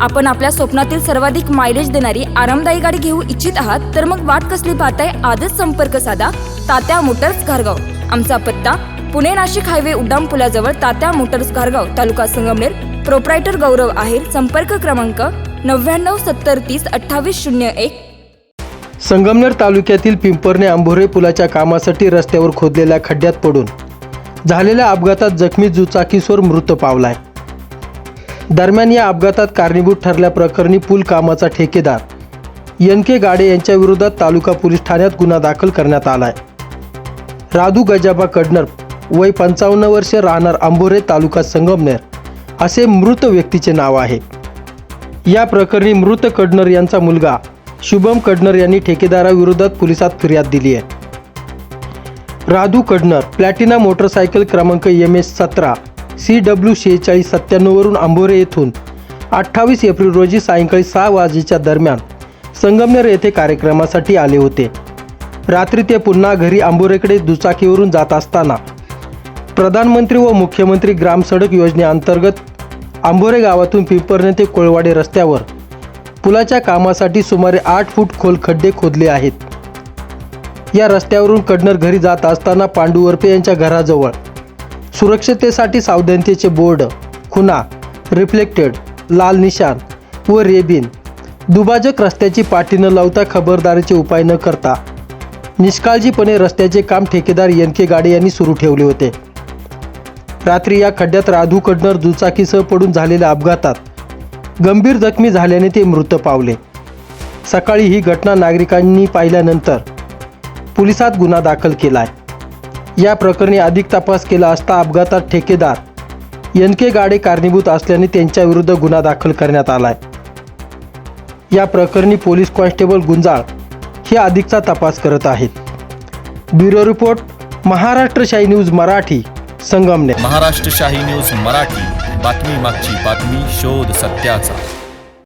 आपण आपल्या स्वप्नातील सर्वाधिक मायलेज देणारी आरामदायी गाडी घेऊ इच्छित आहात तर मग वाट कसली पाहताय? आजच संपर्क साधा. तात्या मोटर्स घारगाव. आमचा पत्ता पुणे नाशिक हायवे उड्डाण पुलाजवळ तात्या मोटर्स घारगाव तालुका संगमनेर. प्रोप्रायटर गौरव आहेर संपर्क क्रमांक नव्याण्णव सत्तर तीस अठ्ठावीस शून्य एक. संगमनेर तालुक्यातील पिंपरणे आंभोरे पुलाच्या कामासाठी रस्त्यावर खोदलेल्या खड्ड्यात पडून झालेल्या अपघातात जखमी दुचाकीस्वर मृत पावलाय. दरम्यान या अपघातात कारणीभूत ठरल्याप्रकरणी पूल कामाचा ठेकेदार एन के गाडे यांच्या विरोधात तालुका पोलीस ठाण्यात गुन्हा दाखल करण्यात आलाय. राधू गजाबा कडनर वय पंचावन्न वर्षे राहणार आंबोरे तालुका संगमनेर असे मृत व्यक्तीचे नाव आहे. या प्रकरणी मृत कडनर यांचा मुलगा शुभम कडनर यांनी ठेकेदाराविरोधात पोलिसात फिर्याद दिली आहे. राधू कडनर प्लॅटिना मोटरसायकल क्रमांक एम एस सतरा सी डब्ल्यू शेहेचाळीस सत्त्याण्णववरून आंबोरे येथून अठ्ठावीस एप्रिल रोजी सायंकाळी सहा वाजेच्या दरम्यान संगमनेर येथे कार्यक्रमासाठी आले होते. रात्री ते पुन्हा घरी आंबोरेकडे दुचाकीवरून जात असताना प्रधानमंत्री व मुख्यमंत्री ग्राम सडक योजनेअंतर्गत आंबोरे गावातून पिंपरणे ते कोळवाडे रस्त्यावर पुलाच्या कामासाठी सुमारे आठ फूट खोल खड्डे खोदले आहेत. या रस्त्यावरून कडनर घरी जात असताना पांडू वरपे यांच्या घराजवळ सुरक्षतेसाठी सावधानतेचे बोर्ड खुना रिफ्लेक्टेड लाल निशान व रेबिन. दुभाजक रस्त्याची पाठी न लावता खबरदारीचे उपाय न करता निष्काळजीपणे रस्त्याचे काम ठेकेदार एन के गाडे यांनी सुरू ठेवले होते. रात्री या खड्ड्यात राधू कडनर दुचाकीसह पडून झालेल्या अपघातात गंभीर जखमी झाल्याने ते मृत पावले. सकाळी ही घटना नागरिकांनी पाहिल्यानंतर पोलिसात गुन्हा दाखल केला आहे या प्रकरणी अधिक तपास केला असता अपघातात ठेकेदार एन के गाडे कारणीभूत असल्याने त्यांच्याविरुद्ध गुन्हा दाखल करण्यात आलाय. या प्रकरणी पोलीस कॉन्स्टेबल गुंजाळ हे अधिकचा तपास करत आहेत. ब्युरो रिपोर्ट महाराष्ट्र शाही न्यूज मराठी संगमने महाराष्ट्र शाही न्यूज मराठी. बातमी मागची बातमी शोध सत्याचा.